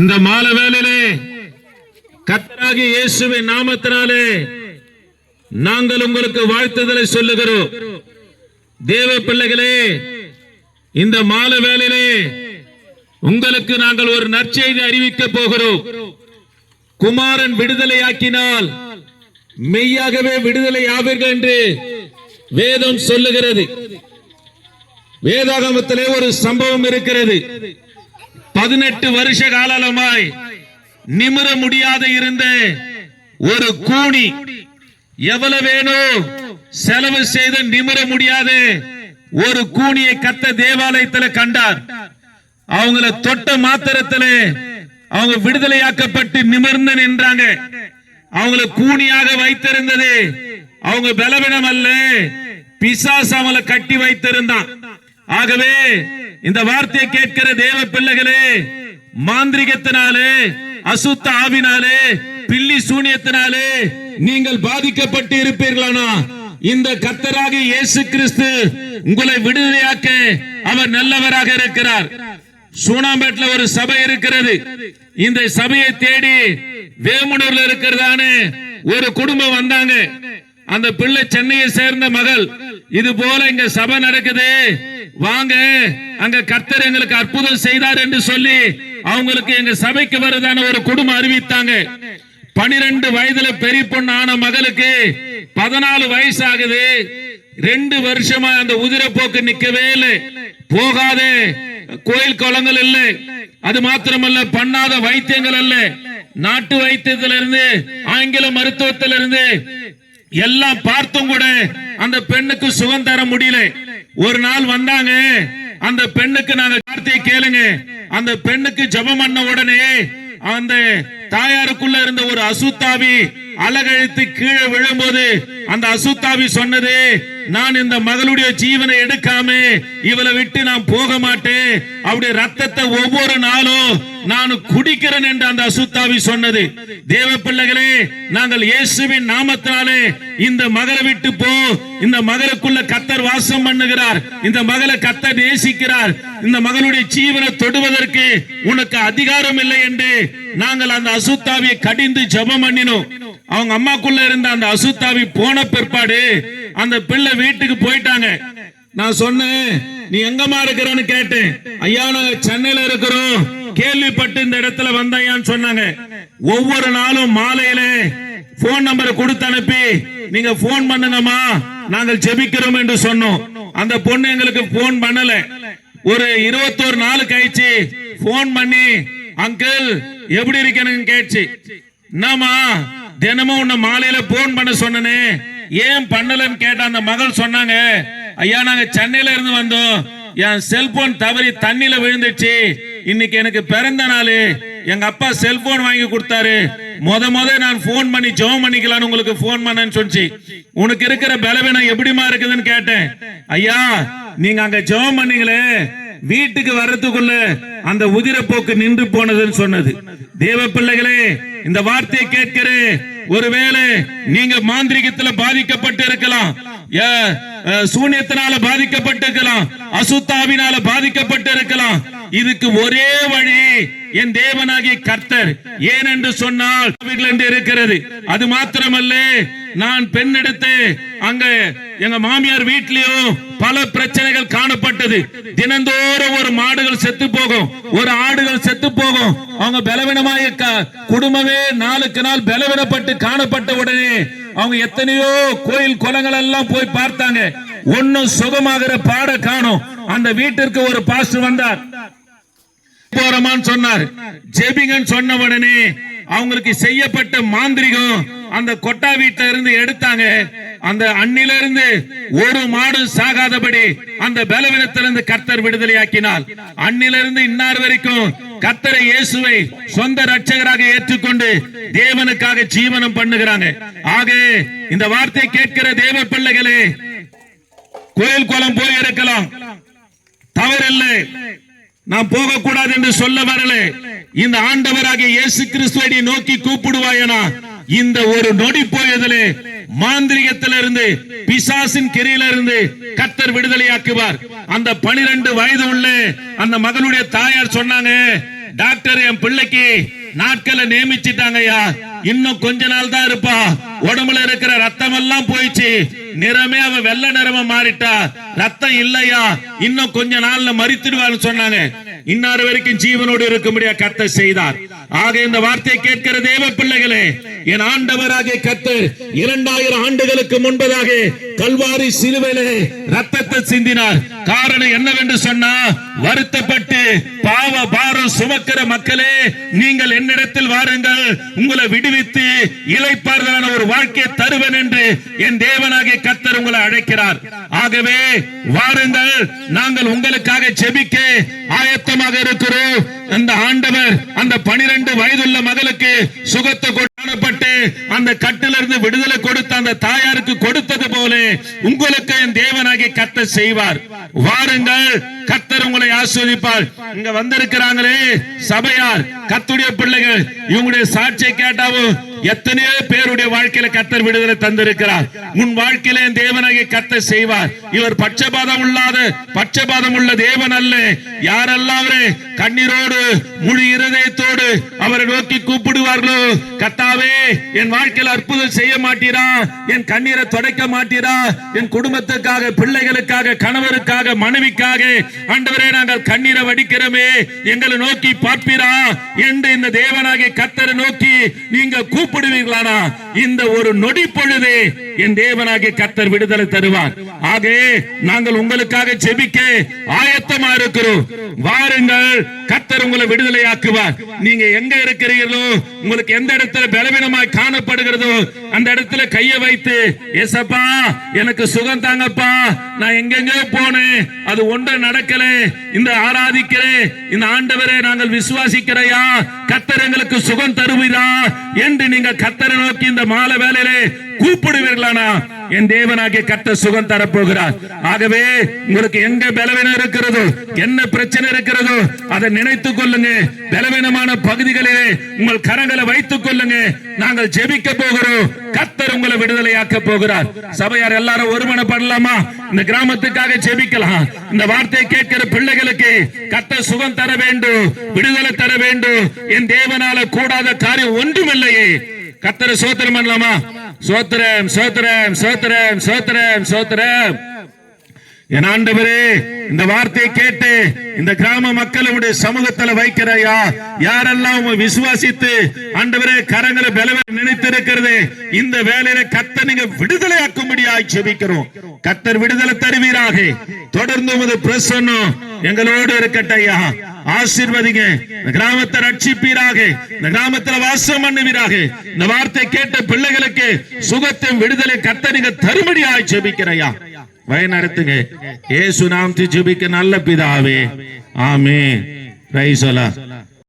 இந்த மாலை வேலையிலே கத்தராகி இயேசுவின் நாமத்தினாலே நாங்கள் உங்களுக்கு வாழ்த்துதலை சொல்லுகிறோம். தேவ பிள்ளைகளே இந்த மாலை வேலையிலே உங்களுக்கு நாங்கள் ஒரு நற்செய்தி அறிவிக்க போகிறோம். குமாரன் விடுதலையாக்கினால் மெய்யாகவே விடுதலை ஆவீர்கள் என்று வேதம் சொல்லுகிறது. வேதாகமத்திலே ஒரு சம்பவம் இருக்கிறது. பதினெட்டு வருஷ காலமாய் நிமிர முடியாத இருந்த ஒரு கூணி எவ்வளவு வேணும் செலவு செய்து நிமிர முடியாத ஒரு கூணியை கத்த தேவாலயத்துல கண்டார். அவங்கள தொட்ட மாத்திரத்துல அவங்க விடுதலையாக்கப்பட்டு நிமிர்ந்து நின்றாங்க. அவங்கள கூணியாக வைத்திருந்தது. அவங்க பலவீனம் அல்ல பிசாசு அவங்கள கட்டி வைத்திருந்தான். ஆகவே இந்த வார்த்தையை கேட்கிற தேவ பிள்ளைகளே மாந்திரிகத்தினாலே அசுத்த ஆவினாலே பில்லி சூனியத்தினாலே நீங்கள் பாதிக்கப்பட்டு இருப்பீர்களானா? இந்த கத்தராக இயேசு கிறிஸ்து உங்களை விடுதலையாக்க அவர் நல்லவராக இருக்கிறார். சூனாம்பேட்ல ஒரு சபை இருக்கிறது. இந்த சபையை தேடி வேமுனூர்ல இருக்கிறதான ஒரு குடும்பம் வந்தாங்க. அந்த பிள்ளை சென்னையை சேர்ந்த மகள் இது போல இங்க சபை நடக்குது. வாங்க அங்க கர்த்தர் எங்களுக்கு அற்புதம் செய்தார் என்று சொல்லி அவங்களுக்கு எங்க சபைக்கு வருதான ஒரு குடும்பம் அறிவித்தாங்க. பனிரெண்டு வயதுல பெரிய பொண்ணு ஆன மகளுக்கு பதினாலு வயசு ஆகுது ரெண்டு வருஷமா அந்த உதிரப்போக்கு நிக்கவே இல்லை. போகாதே கோயில் குளங்கள் இல்லை. அது மாத்திரமல்ல பண்ணாத வைத்தியங்கள் அல்ல. நாட்டு வைத்தியத்திலிருந்து ஆங்கில மருத்துவத்திலிருந்து எல்லாம் பார்த்தும் கூட அந்த பெண்ணுக்கு சுகம் தர முடியல. ஒரு நாள் வந்தாங்க. அந்த பெண்ணுக்கு நாங்க வார்த்தையை கேளுங்க. அந்த பெண்ணுக்கு ஜெபம் பண்ண உடனே அந்த தாயாருக்குள்ள இருந்த ஒரு அசுத்தாவி அலகழித்து கீழே விழும்போது அந்த அசுத்தாவி சொன்னது நான் இந்த மகளுடைய ஜீவனை எடுக்காம இவளை விட்டு நான் போக மாட்டேன். அவருடைய ரத்தத்தை ஒவ்வொரு நாளும் நான் குடிக்கிறேன் என்று அந்த அசுத்தாவி சொன்னது. தேவ பிள்ளைகளே நாங்கள் இயேசுவின் நாமத்தினாலே இந்த மகளை விட்டு போ. இந்த மகளுக்குள்ள கத்தர் வாசம் பண்ணுகிறார். இந்த மகளை கத்தர் நேசிக்கிறார். இந்த மகளுடைய ஜீவனை தொடுவதற்கு உனக்கு அதிகாரம் இல்லை என்று நாங்கள் அந்த அசுத்தாவியை கடிந்து ஜெபம் பண்ணினோம். அவங்க அம்மாக்குள்ள இருந்த அந்த அசுத்தாவி போன பிற்பாடு அந்த பிள்ளை வீட்டுக்கு போயிட்டாங்க. நான் சொன்னேன் நீ எங்கம்மா இருக்கிறன்னு கேட்டேன். ஐயா நாங்க சென்னையில இருக்கிறோம். கேள்விப்பட்டு இந்த இடத்துல வந்தையான்னு சொன்னாங்க. ஒவ்வொரு நாளும் மாலையில போன் நம்பரை கொடுத்து அனுப்பி நீங்க போன் பண்ணுங்கம்மா நாங்கள் ஜெபிக்கிறோம் என்று சொன்னோம். அந்த பொண்ணு எங்களுக்கு போன் பண்ணல. ஒரு இருபத்தோரு நாள் கழிச்சு போன் பண்ணி அங்கிள் எப்படி இருக்கணும்னு கேட்டுச்சு. என்னம்மா தினமும் உன்னை மாலையில போன் பண்ண சொன்னனே. ஏன் பண்ணலன்னு கேட்ட அந்த மகள் சொன்னாங்க ஐயா நாங்க சென்னையில இருந்து வந்தோம். என் செல்போன் தவறி தண்ணில விழுந்துச்சு இன்னைக்கு எனக்கு பிறந்த நாள். எங்க அப்பா செல்போன் வாங்கி கொடுத்தாரு. முத முத நான் போன் பண்ணி ஜெபம் பண்ணிக்கலாம்னு உங்களுக்கு போன் பண்ணேன்னு சொன்னிச்சு. உனக்கு இருக்கிற பலவீனம் எப்படிமா இருக்குதுன்னு கேட்டேன். ஐயா நீங்க அங்க ஜெபம் பண்ணீங்களே. வீட்டுக்கு வர்றதுக்குள்ள அந்த உதிரப்போக்கு நின்று போனதுன்னு சொன்னது. தேவ பிள்ளைகளே இந்த வார்த்தையை கேட்கிறேன். ஒருவேளை நீங்க மாந்திரிகத்துல பாதிக்கப்பட்டு இருக்கலாம் சூன்யத்தினால பாதிக்கப்பட்டு இருக்கலாம் அசுத்தாவினால பாதிக்கப்பட்டு இருக்கலாம் இதுக்கு ஒரே வழி என் தேவனாகிய கர்த்தர். ஏன் என்று சொன்னால் இருக்கிறது. அது மாத்திரமல்ல நான் பெண் எடுத்து அங்க எங்க மாமியார் வீட்லயும் பல பிரச்சனைகள் காணப்பட்டது. தினந்தோறும் ஒரு மாடுகள் செத்து போகும். ஒரு ஆடுகள் செத்து போகும். அவங்க பலவீனമായ குடும்பமே நாளுக்கு நாள் பலவீனப்பட்டு காணப்பட்ட உடனே அவங்க எத்தனையோ கோயில் குளங்கள் எல்லாம் போய் பார்த்தாங்க. ஒன்னும் சுகமாகிற பாட காணும். அந்த வீட்டிற்கு ஒரு பாஸ்டர் வந்தார். போறமான்னு சொன்னார். ஜெபிங்கன்னு சொன்ன உடனே அவங்களுக்கு செய்யப்பட்ட மாந்திரிகம் அந்த கொட்டா வீட்டுல இருந்து எடுத்தாங்க. அந்த அண்ணில இருந்து ஒரு மாடு சாகாதபடி அந்த பலவீனத்திலிருந்து கர்த்தர் விடுதலையாக்கினார். அண்ணில இன்னார் வரைக்கும் கர்த்தரை இயேசுவை சொந்த ரட்சகராக ஏற்றுக்கொண்டு தேவனுக்காக ஜீவனம் பண்ணுகிறாங்க. ஆக இந்த வார்த்தை கேட்கிற தேவ பிள்ளைகளே கோயில் குளம் போய் இருக்கலாம். தவறில்லை. நான் போகக்கூடாது என்று சொல்ல வரல. இந்த ஆண்டவராக இயேசு கிறிஸ்துவை நோக்கி கூப்பிடுவாயனா? இந்த ஒரு நொடி போயதிலே மாந்திரிகத்திலிருந்து பிசாசின் கிரியிலிருந்து கத்தர் விடுதலையாக்குவார். அந்த பனிரெண்டு வயது உள்ள அந்த மகளுடைய தாயார் சொன்னாங்க டாக்டர் என் பிள்ளைக்கு நாட்களை நியமிச்சிட்டாங்கய்யா. இன்னும் கொஞ்ச நாள் தான் இருப்பா. உடம்புல இருக்கிற ரத்தம் எல்லாம் போயிடுச்சு. நிறமே அவ வெள்ளை நிறமா மாறிட்டா. ரத்தம் இல்லையா? இன்னும் கொஞ்ச நாள்ல மறித்துடுவான்னு சொன்னாங்க. இன்னொரு வரைக்கும் ஜீவனோடு இருக்கும்படியா கத்தை செய்தார். ஆக இந்த வார்த்தையை கேட்கிற தேவ பிள்ளைகளே என் ஆண்டவராக கத்து இரண்டாயிரம் ஆண்டுகளுக்கு முன்பதாக கல்வாரி சிலுவையிலே ரத்தத்தை சிந்தினார். காரணம் என்னவென்று சொன்னா வருத்தப்பட்டு பாவ பாரம் சுமக்கிற மக்களே நீங்கள் என்னிடத்தில் வாருங்கள். உங்களை விடுவித்து இளைப்பாறுதலான ஒரு வாழ்க்கையை தருவேன் என்று என் தேவனாகிய கத்தர் உங்களை அழைக்கிறார். ஆகவே வாருங்கள் நாங்கள் உங்களுக்காக செபிக்க ஆயத்தமாக இருக்கிறோம். அந்த ஆண்டவர் அந்த பனிரெண்டு வயதுள்ள மகளுக்கு சுகத்தை கொண்டாடப்பட்டு அந்த கட்டிலிருந்து விடுதலை கொடுத்த அந்த தாயாருக்கு கொடுத்தது போல உங்களுக்கு என் தேவனாகி கத்த செய்வார். வாருங்கள். கத்தர் உங்களை ஆஸ்வதிப்பார் இங்க வந்திருக்கிறாங்களே சபையார் கத்துடைய பிள்ளைகள் இவங்களுடைய சாட்சியை கேட்டாவும் எத்தனையோ பேருடைய வாழ்க்கையில கத்தர் விடுதலை தந்திருக்கிறார். உன் வாழ்க்கையில என் தேவனாகிய கத்தர் செய்வார். இவர் பட்சபாதம் இல்லாத பட்சபாதம் உள்ள தேவன் அல்ல. யாரெல்லாம் கண்ணீரோடு முழு இருதயத்தோடு அவரை நோக்கி கூப்பிடுவார்களோ கத்தாவே என் வாழ்க்கையில் அற்புதம் செய்ய மாட்டீரா? என் கண்ணீரை துடைக்க மாட்டீரா? என் குடும்பத்துக்காக பிள்ளைகளுக்காக கணவருக்காக மனைவிக்காக ஆண்டவரே நாங்கள் கண்ணீரை வடிக்கிறோமே. எங்களை நோக்கி பார்ப்பீரா? என்று இந்த தேவனாகிய கத்தரை நோக்கி நீங்க கூப்பிடுவீர்களானா? இந்த ஒரு நொடி பொழுது என் தேவனாகிய கத்தர் விடுதலை தருவார். ஆகவே நாங்கள் உங்களுக்காக செபிக்க ஆயத்தமா இருக்கிறோம். வாருங்கள் கத்தர் உங்களை விடுதலையாக்குவார். நீங்க எங்க இருக்கிறீர்களோ உங்களுக்கு எந்த இடத்துல பலவீனமாய் காணப்படுகிறதோ அந்த இடத்துல கைய வைத்து எசப்பா எனக்கு சுகம் தாங்கப்பா. நான் எங்கெங்க போனேன். அது ஒன்றும் நடக்கல. இந்த ஆராதிக்கிறேன் இந்த ஆண்டவரை நாங்கள் விசுவாசிக்கிறையா. கத்தர் எங்களுக்கு சுகம் தருவீரா. என்று நீங்க கத்தரை நோக்கி இந்த மாலை வேலையிலே கூப்பிடுவீர்களானா? என் தேவனாகிய கத்த சுகம் தரப்போகிறார். ஆகவே உங்களுக்கு எங்க பலவீனம் இருக்கிறதோ? என்ன பிரச்சனை இருக்கிறதோ அதை நினைத்துக் கொள்ளுங்க. பலவீனமான பகுதிகளிலே உங்கள் கரங்களை வைத்துக் கொள்ளுங்க. நாங்கள் ஜெபிக்க போகிறோம். கத்தர் உங்களை விடுதலையாக்க போகிறார். சபையார் எல்லாரும் ஒருமனை பண்ணலாமா? இந்த கிராமத்துக்காக ஜெபிக்கலாம். இந்த வார்த்தையை கேட்கிற பிள்ளைகளுக்கு கத்த சுகம் தர வேண்டும் விடுதலை தர வேண்டும். என் தேவனால கூடாத காரியம் ஒன்றுமில்லையே. கத்தரை சோத்திரம் பண்ணலாமா? சோத்திரம் சோத்திரம் சோத்திரம் சோத்திரம் சோத்திரம். ஆண்டவரே இந்த வார்த்தையை கேட்டு இந்த கிராம மக்களுடைய சமூகத்துல வைக்கிறையா யாரெல்லாம் விசுவாசித்து ஆண்டவரே கரங்களை பலவ நினைத்திருக்கிறது இந்த வேலையில கத்த நீங்க விடுதலை ஆக்கும்படியாய் செபிக்கிறோம் கத்தர் விடுதலை தருவீராக. தொடர்ந்து உமது பிரசன்னம் எங்களோடு இருக்கட்டையா ஐயா. ஆசீர்வதிங்க. இந்த கிராமத்தை ரட்சிப்பீராக. இந்த கிராமத்துல வாசம் பண்ணுவீராக. இந்த வார்த்தை கேட்ட பிள்ளைகளுக்கு சுகத்தையும் விடுதலை கத்த நீங்க தருமடியாய் ஜெபிக்கிறையா வழிநடத்துங்க. ஏசு நாம் ஜிபிக்க நல்ல பிதாவே. ஆமே ரைசோலா